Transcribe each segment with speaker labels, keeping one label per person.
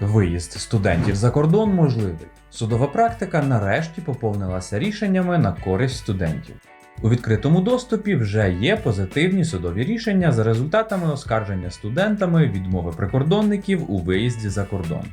Speaker 1: Виїзд студентів за кордон можливий. Судова практика нарешті поповнилася рішеннями на користь студентів. У відкритому доступі вже є позитивні судові рішення за результатами оскарження студентами відмови прикордонників у виїзді за кордон.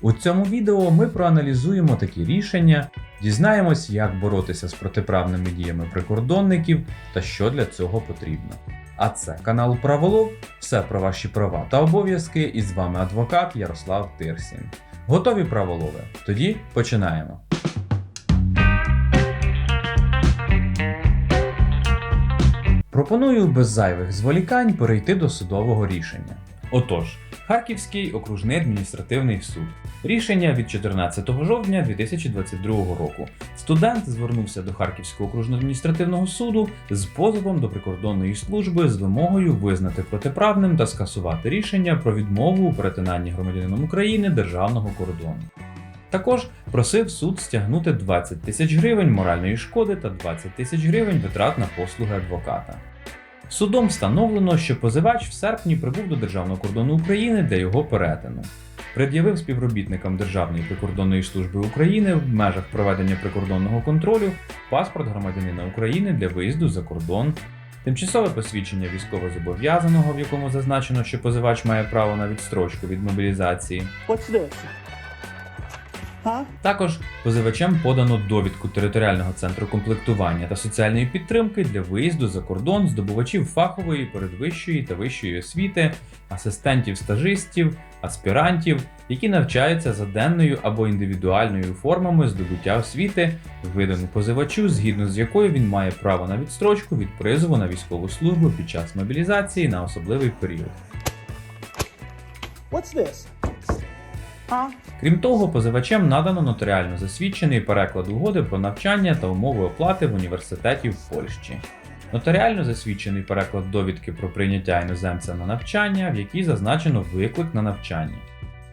Speaker 1: У цьому відео ми проаналізуємо такі рішення, дізнаємось, як боротися з протиправними діями прикордонників та що для цього потрібно. А це канал Праволов, все про ваші права та обов'язки, і з вами адвокат Ярослав Тирсін. Готові праволови? Тоді починаємо. Пропоную без зайвих зволікань перейти до судового рішення. Отож, Харківський окружний адміністративний суд. Рішення від 14 жовтня 2022 року. Студент звернувся до Харківського окружного адміністративного суду з позовом до прикордонної служби з вимогою визнати протиправним та скасувати рішення про відмову у перетинанні громадянином України державного кордону. Також просив суд стягнути 20 тисяч гривень моральної шкоди та 20 тисяч гривень витрат на послуги адвоката. Судом встановлено, що позивач в серпні прибув до Державного кордону України для його перетину. Пред'явив співробітникам Державної прикордонної служби України в межах проведення прикордонного контролю паспорт громадянина України для виїзду за кордон, тимчасове посвідчення військовозобов'язаного, в якому зазначено, що позивач має право на відстрочку від мобілізації? Також позивачем подано довідку територіального центру комплектування та соціальної підтримки для виїзду за кордон здобувачів фахової, передвищої та вищої освіти, асистентів стажистів, аспірантів, які навчаються за денною або індивідуальною формами здобуття освіти, видану позивачу, згідно з якою він має право на відстрочку від призову на військову службу під час мобілізації на особливий період.
Speaker 2: What's this? Huh?
Speaker 1: Крім того, позивачем надано нотаріально засвідчений переклад угоди про навчання та умови оплати в університеті в Польщі. Нотаріально засвідчений переклад довідки про прийняття іноземця на навчання, в якій зазначено виклик на навчання.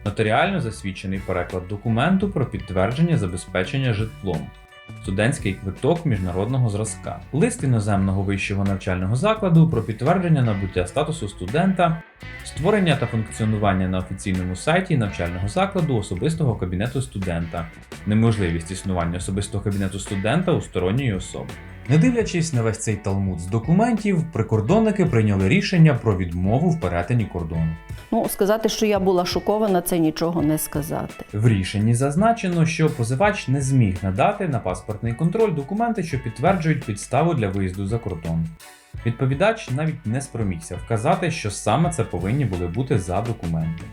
Speaker 1: Нотаріально засвідчений переклад документу про підтвердження забезпечення житлом. Студентський квиток міжнародного зразка, лист іноземного вищого навчального закладу про підтвердження набуття статусу студента, створення та функціонування на офіційному сайті навчального закладу особистого кабінету студента, неможливість існування особистого кабінету студента у сторонньої особи. Не дивлячись на весь цей талмуд з документів, прикордонники прийняли рішення про відмову в перетині кордону.
Speaker 3: Ну, сказати, що я була шокована, це нічого не сказати.
Speaker 1: В рішенні зазначено, що позивач не зміг надати на паспортний контроль документи, що підтверджують підставу для виїзду за кордон. Відповідач навіть не спромігся вказати, що саме це повинні були бути за документи.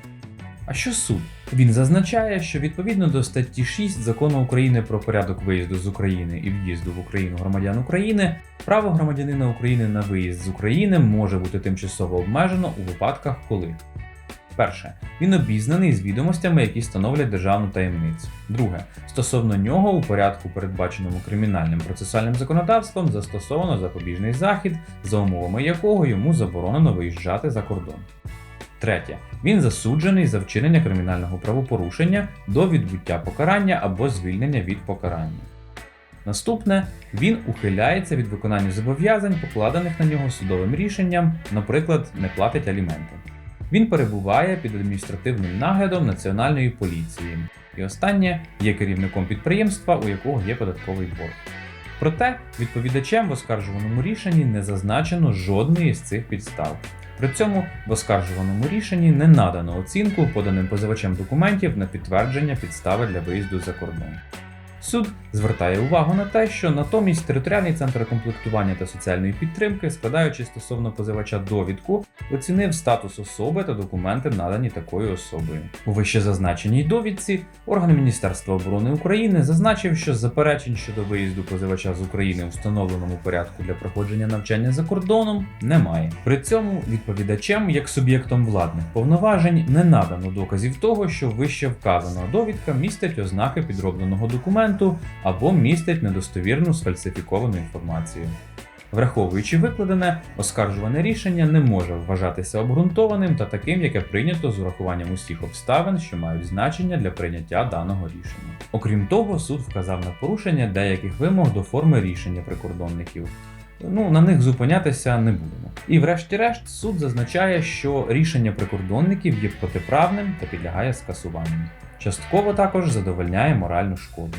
Speaker 1: А що суд? Він зазначає, що відповідно до статті 6 закону України про порядок виїзду з України і в'їзду в Україну громадян України, право громадянина України на виїзд з України може бути тимчасово обмежено у випадках, коли Перше, він обізнаний з відомостями, які становлять державну таємницю. Друге, стосовно нього у порядку, передбаченому кримінальним процесуальним законодавством, застосовано запобіжний захід, за умовами якого йому заборонено виїжджати за кордон. Третє, він засуджений за вчинення кримінального правопорушення до відбуття покарання або звільнення від покарання. Наступне, він ухиляється від виконання зобов'язань, покладених на нього судовим рішенням, наприклад, не платить аліменти. Він перебуває під адміністративним наглядом Національної поліції. І останнє є керівником підприємства, у якого є податковий борг. Проте відповідачем в оскаржуваному рішенні не зазначено жодної з цих підстав. При цьому в оскаржуваному рішенні не надано оцінку поданим позивачем документів на підтвердження підстави для виїзду за кордон. Суд звертає увагу на те, що натомість територіальний центр комплектування та соціальної підтримки, складаючи стосовно позивача довідку, оцінив статус особи та документи, надані такою особою. У вищезазначеній довідці орган Міністерства оборони України зазначив, що заперечень щодо виїзду позивача з України у встановленому порядку для проходження навчання за кордоном немає. При цьому відповідачем, як суб'єктом владних повноважень, не надано доказів того, що вище вказана довідка містить ознаки підробленого документу або містить недостовірну сфальсифіковану інформацію. Враховуючи викладене, оскаржуване рішення не може вважатися обґрунтованим та таким, яке прийнято з урахуванням усіх обставин, що мають значення для прийняття даного рішення. Окрім того, суд вказав на порушення деяких вимог до форми рішення прикордонників. ну на них зупинятися не будемо. І врешті-решт суд зазначає, що рішення прикордонників є протиправним та підлягає скасуванню. Частково також задовольняє моральну шкоду.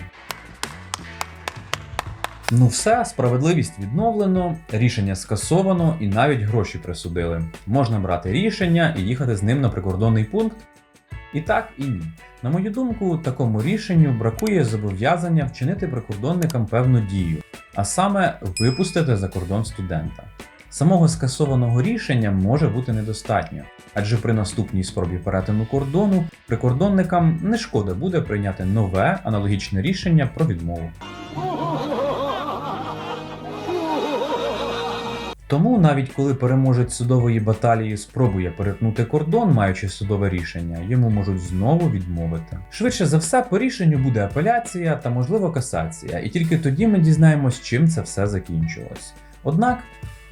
Speaker 1: Ну все, справедливість відновлено, рішення скасовано і навіть гроші присудили. Можна брати рішення і їхати з ним на прикордонний пункт. І так, і ні. На мою думку, такому рішенню бракує зобов'язання вчинити прикордонникам певну дію, а саме випустити за кордон студента. Самого скасованого рішення може бути недостатньо, адже при наступній спробі перетину кордону прикордонникам не шкода буде прийняти нове аналогічне рішення про відмову. Тому навіть коли переможець судової баталії спробує перетнути кордон, маючи судове рішення, йому можуть знову відмовити. Швидше за все, по рішенню буде апеляція та можливо касація, і тільки тоді ми дізнаємось, чим це все закінчилось. Однак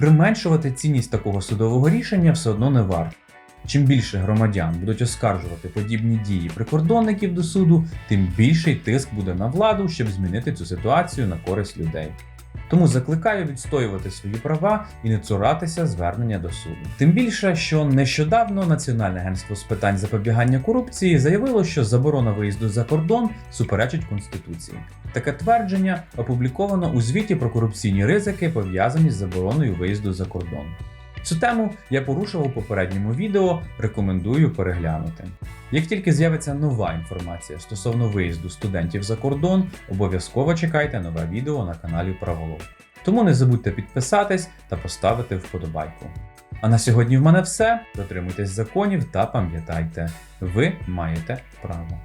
Speaker 1: применшувати цінність такого судового рішення все одно не варто. Чим більше громадян будуть оскаржувати подібні дії прикордонників до суду, тим більший тиск буде на владу, щоб змінити цю ситуацію на користь людей. Тому закликаю відстоювати свої права і не цуратися звернення до суду. Тим більше, що нещодавно Національне агентство з питань запобігання корупції заявило, що заборона виїзду за кордон суперечить конституції. Таке твердження опубліковано у звіті про корупційні ризики, пов'язані з забороною виїзду за кордон. Цю тему я порушував у попередньому відео, рекомендую переглянути. Як тільки з'явиться нова інформація стосовно виїзду студентів за кордон, обов'язково чекайте нове відео на каналі Праволов. Тому не забудьте підписатись та поставити вподобайку. А на сьогодні в мене все. Дотримуйтесь законів та пам'ятайте, ви маєте право.